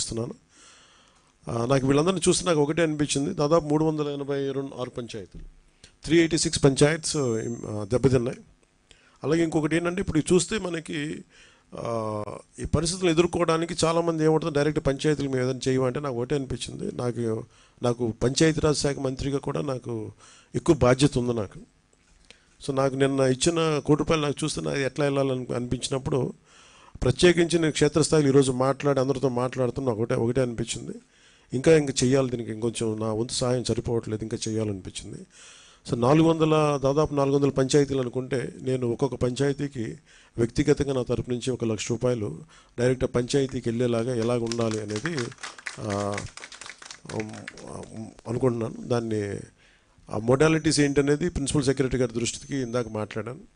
ఇస్తున్నాను. నాకు వీళ్ళందరినీ చూస్తే నాకు ఒకటే అనిపించింది. దాదాపు మూడు వందల ఎనభై రెండు ఆరు పంచాయతీలు. త్రీ ఎయిటీ సిక్స్ పంచాయత్స్ దెబ్బతిన్నాయి. అలాగే ఇంకొకటి ఏంటంటే ఇప్పుడు చూస్తే మనకి ఈ పరిస్థితులు ఎదుర్కోవడానికి చాలామంది ఏమవుతుంది డైరెక్ట్ పంచాయతీలు మేము ఏదైనా చేయమంటే నాకు ఒకటే అనిపించింది. నాకు నాకు పంచాయతీరాజ్ శాఖ మంత్రిగా కూడా నాకు ఎక్కువ బాధ్యత ఉంది నాకు. సో నాకు నిన్న ఇచ్చిన కోటి రూపాయలు నాకు చూస్తే నాకు ఎట్లా వెళ్ళాలని అనిపించినప్పుడు ప్రత్యేకించి నేను క్షేత్రస్థాయిలో ఈరోజు మాట్లాడి అందరితో మాట్లాడుతున్నా. ఒకటే ఒకటే అనిపించింది. ఇంకా ఇంకా చేయాలి దీనికి ఇంకొంచెం నా వంతు సహాయం సరిపోవట్లేదు ఇంకా చేయాలనిపించింది సో నాలుగు వందల దాదాపు నాలుగు వందల పంచాయతీలు అనుకుంటే నేను ఒక్కొక్క పంచాయతీకి వ్యక్తిగతంగా నా తరపు నుంచి ఒక లక్ష రూపాయలు డైరెక్ట్ పంచాయతీకి వెళ్ళేలాగా ఎలాగ ఉండాలి అనేది అనుకుంటున్నాను. దాన్ని ఆ మొడాలిటీస్ ఏంటనేది ప్రిన్సిపల్ సెక్రటరీ గారి దృష్టికి ఇందాక మాట్లాడాను.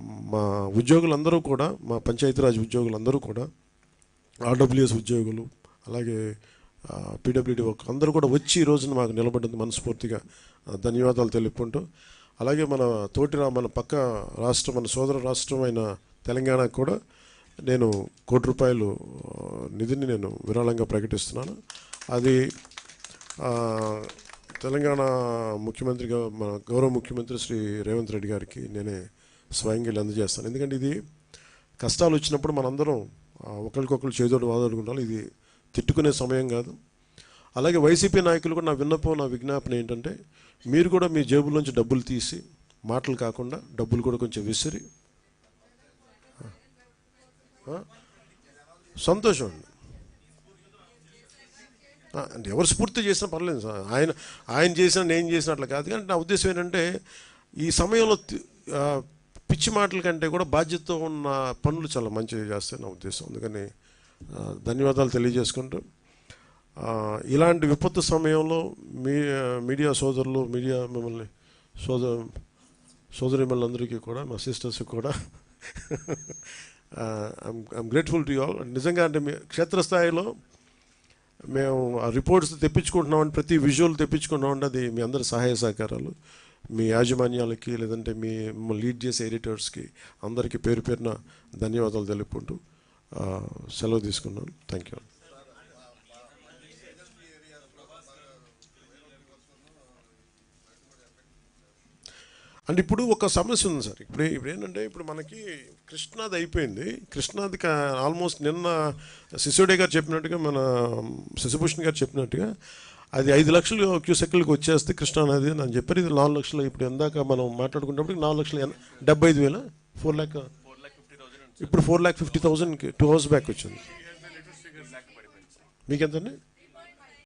మా ఉద్యోగులందరూ కూడా మా పంచాయతీరాజ్ ఉద్యోగులందరూ కూడా ఆర్డబ్ల్యూఎస్ ఉద్యోగులు అలాగే పీడబ్ల్యూడి వర్క్ అందరూ కూడా వచ్చి ఈ రోజున మాకు నిలబడింది మనస్ఫూర్తిగా. ధన్యవాదాలు తెలుపుకుంటూ అలాగే మన తోటి మన పక్క రాష్ట్రం మన సోదర రాష్ట్రమైన తెలంగాణకు కూడా నేను కోటి రూపాయలు నిధిని నేను విరాళంగా ప్రకటిస్తున్నాను. అది తెలంగాణ ముఖ్యమంత్రిగా మన గౌరవ ముఖ్యమంత్రి శ్రీ రేవంత్ రెడ్డి గారికి నేనే స్వయంగా వెళ్ళి అందజేస్తాను ఎందుకంటే ఇది కష్టాలు వచ్చినప్పుడు మనందరం ఒకరికొకరు చేదోడు వాదోడుకుంటాం ఇది తిట్టుకునే సమయం కాదు. అలాగే వైసీపీ నాయకులు కూడా నా విన్నపం నా విజ్ఞాపన ఏంటంటే మీరు కూడా మీ జేబులోంచి డబ్బులు తీసి మాటలు కాకుండా డబ్బులు కూడా కొంచెం విసిరి సంతోషం అండి. అంటే ఎవరు స్ఫూర్తి చేసినా పర్లేదు. సార్ ఆయన ఆయన చేసినా నేను చేసిన అట్లా కాదు. కానీ నా ఉద్దేశం ఏంటంటే ఈ సమయంలో పిచ్చి మాటల కంటే కూడా బాధ్యతతో ఉన్న పనులు చాలా మంచిగా చేస్తాయి నా ఉద్దేశం. అందుకని ధన్యవాదాలు తెలియజేసుకుంటూ ఇలాంటి విపత్తు సమయంలో మీ మీడియా సోదరులు మీడియా మిమ్మల్ని సోదర సోదరి అందరికీ కూడా మా సిస్టర్స్కి కూడా ఐమ్ గ్రేట్ఫుల్ టు ఆల్. నిజంగా అంటే మీ క్షేత్రస్థాయిలో మేము ఆ రిపోర్ట్స్ తెప్పించుకుంటున్నామంటే ప్రతి విజువల్ తెప్పించుకుంటున్నామంటే అది మీ అందరి సహాయ సహకారాలు. మీ యాజమాన్యాలకి లేదంటే మీ లీడ్ చేసే ఎడిటర్స్కి అందరికీ పేరు పేరున ధన్యవాదాలు తెలుపుకుంటూ సెలవు తీసుకున్నాను. థ్యాంక్ యూ అంటే ఇప్పుడు ఒక సమస్య ఉంది సార్. ఇప్పుడు ఇప్పుడు ఏంటంటే ఇప్పుడు మనకి కృష్ణాది అయిపోయింది. కృష్ణాది ఆల్మోస్ట్ నిన్న శిశుడే గారు చెప్పినట్టుగా మన శశిభూషణ్ గారు చెప్పినట్టుగా అది ఐదు లక్షలు క్యూసెక్లకు వచ్చేస్తే కృష్ణానది అని చెప్పారు ఇది నాలుగు లక్షలు. ఇప్పుడు ఎందాక మనం మాట్లాడుకున్నప్పుడు నాలుగు లక్షలు డెబ్బై ఐదు వేల ఫోర్ ల్యాక్ ఇప్పుడు ఫోర్ ల్యాక్ ఫిఫ్టీ థౌసండ్కి టూ అవర్స్ బ్యాక్ వచ్చింది. మీకెంతండి?